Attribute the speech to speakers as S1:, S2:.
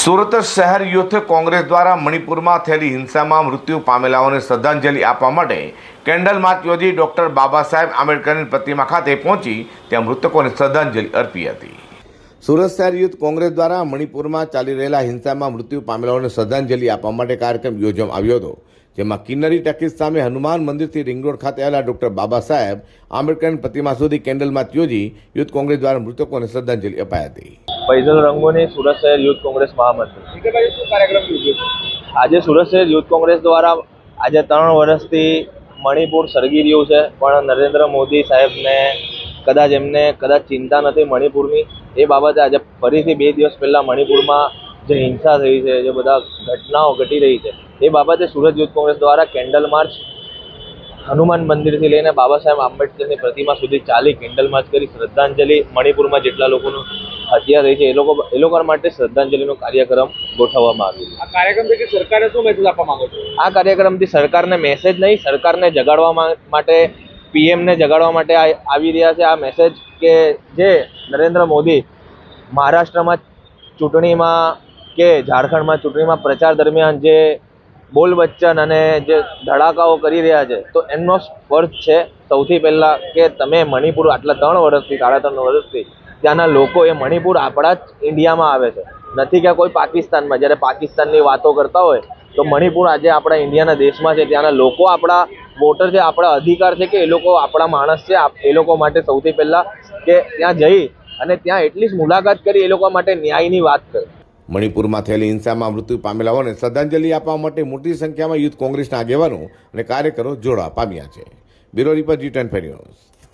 S1: સુરત શહેર યુથ કોંગ્રેસ દ્વારા મણિપુરમાં થયેલી હિંસામાં મૃત્યુ પામેલાઓને શ્રદ્ધાંજલિ આપવા માટે કેન્ડલ માર્ચ યોજી ડૉક્ટર બાબા સાહેબ આંબેડકરની પ્રતિમા ખાતે પહોંચી ત્યાં મૃતકોને શ્રદ્ધાંજલિ અર્પી હતી. સુરત શહેર યુથ કોંગ્રેસ દ્વારા મણિપુરમાં ચાલી રહેલા હિંસામાં મૃત્યુ પામેલાઓને શ્રદ્ધાંજલિ આપવા માટે કાર્યક્રમ યોજવામાં આવ્યો હતો, જેમાં કિન્નરી ટકીસ સામે હનુમાન મંદિરથી રિંગ રોડ ખાતે આવેલા ડૉક્ટર બાબા સાહેબ આંબેડકરની પ્રતિમા સુધી કેન્ડલ માર્ચ યોજી યુથ કોંગ્રેસ દ્વારા મૃતકોને શ્રદ્ધાંજલિ અપાઈ હતી.
S2: ફૈઝલ રંગોની સુરત શહેર યુથ કોંગ્રેસ મહામંત્રી આજે સુરત શહેર યુથ કોંગ્રેસ દ્વારા આજે ત્રણ વર્ષથી મણિપુર સળગી રહ્યું છે, પણ નરેન્દ્ર મોદી સાહેબને કદાચ એમને કદાચ ચિંતા નથી મણિપુરની. એ બાબતે આજે ફરીથી બે દિવસ પહેલાં મણિપુરમાં જે હિંસા થઈ છે, જે બધા ઘટનાઓ ઘટી રહી છે, એ બાબતે સુરત યુથ કોંગ્રેસ દ્વારા કેન્ડલ માર્ચ હનુમાન મંદિરથી લઈને બાબા સાહેબ આંબેડકરની પ્રતિમા સુધી ચાલી કેન્ડલ માર્ચ કરી શ્રદ્ધાંજલિ મણિપુરમાં જેટલા લોકોનું હત્યા થઈ છે એ લોકો એ લોકો માટે શ્રદ્ધાંજલિનો કાર્યક્રમ ગોઠવવામાં આવ્યો
S3: આ કાર્યક્રમથી સરકારે શું મેસેજ આપવા માંગો છો?
S2: આ કાર્યક્રમથી સરકારને મેસેજ નહીં સરકારને જગાડવા માટે પીએમને જગાડવા માટે આવી રહ્યા છે. આ મેસેજ કે જે નરેન્દ્ર મોદી મહારાષ્ટ્રમાં ચૂંટણીમાં કે ઝારખંડમાં ચૂંટણીમાં પ્રચાર દરમિયાન જે બોલ બચ્ચન અને જે ધડાકાઓ કરી રહ્યા છે તો એમનો સ્પર્શ છે સૌથી પહેલાં કે તમે મણિપુર આટલા ત્રણ વર્ષથી સાડા ત્રણ વર્ષથી ત્યાંના લોકો એ મણિપુર આપણા જ ઇન્ડિયામાં આવે છે. નથી કે કોઈ પાકિસ્તાનમાં. જ્યારે પાકિસ્તાનની વાતો કરતા હોય, તો મણિપુર આજે આપણા ઇન્ડિયાના દેશમાં છે. ત્યાંના લોકો આપણા વોટર છે, આપણા અધિકાર છે કે એ લોકો આપણા માણસ છે. એ લોકો માટે સૌથી પહેલાં કે ત્યાં જઈ અને ત્યાં એટલીસ્ટ મુલાકાત કરી, એ લોકો માટે ન્યાયની વાત કરે.
S1: મણિપુરમાં થયેલી હિંસામાં મૃત્યુ પામેલાઓને શ્રદ્ધાંજલિ આપવા માટે મોટી સંખ્યામાં યુથ કોંગ્રેસના આગેવાનો અને કાર્યકરો જોડવા પામ્યા છે. બ્યુરો રિપોર્ટ જી ટેન